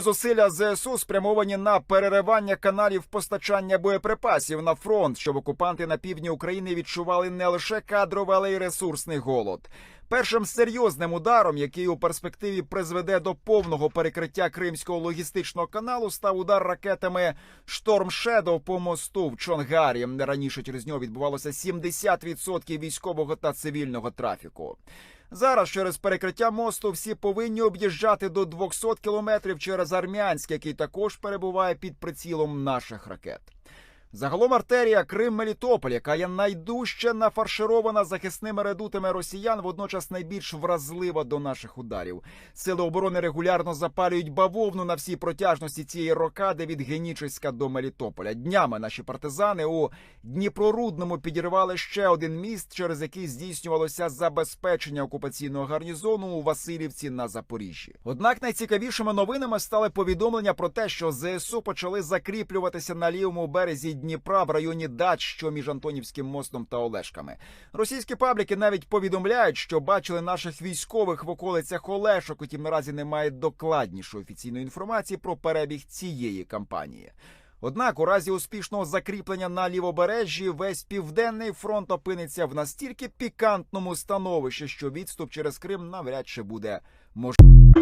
Зусилля ЗСУ спрямовані на переривання каналів постачання боєприпасів на фронт, щоб окупанти на півдні України відчували не лише кадровий, але й ресурсний голод. Першим серйозним ударом, який у перспективі призведе до повного перекриття кримського логістичного каналу, став удар ракетами Шторм Шедоу по мосту в Чонгарі. Раніше через нього відбувалося 70% військового та цивільного трафіку. Зараз через перекриття мосту всі повинні об'їжджати до 200 кілометрів через Армянськ, який також перебуває під прицілом наших ракет. Загалом артерія Крим-Мелітополь, яка є найдужче нафарширована захисними редутами росіян, водночас найбільш вразлива до наших ударів. Сили оборони регулярно запалюють бавовну на всій протяжності цієї рокади від Генічеська до Мелітополя. Днями наші партизани у Дніпрорудному підірвали ще один міст, через який здійснювалося забезпечення окупаційного гарнізону у Васильівці на Запоріжжі. Однак найцікавішими новинами стали повідомлення про те, що ЗСУ почали закріплюватися на лівому березі Дніпра в районі дач, що між Антонівським мостом та Олешками. Російські пабліки навіть повідомляють, що бачили наших військових в околицях Олешок. Утім, наразі немає докладнішої офіційної інформації про перебіг цієї кампанії. Однак, у разі успішного закріплення на лівобережжі, весь південний фронт опиниться в настільки пікантному становищі, що відступ через Крим навряд чи буде можливим.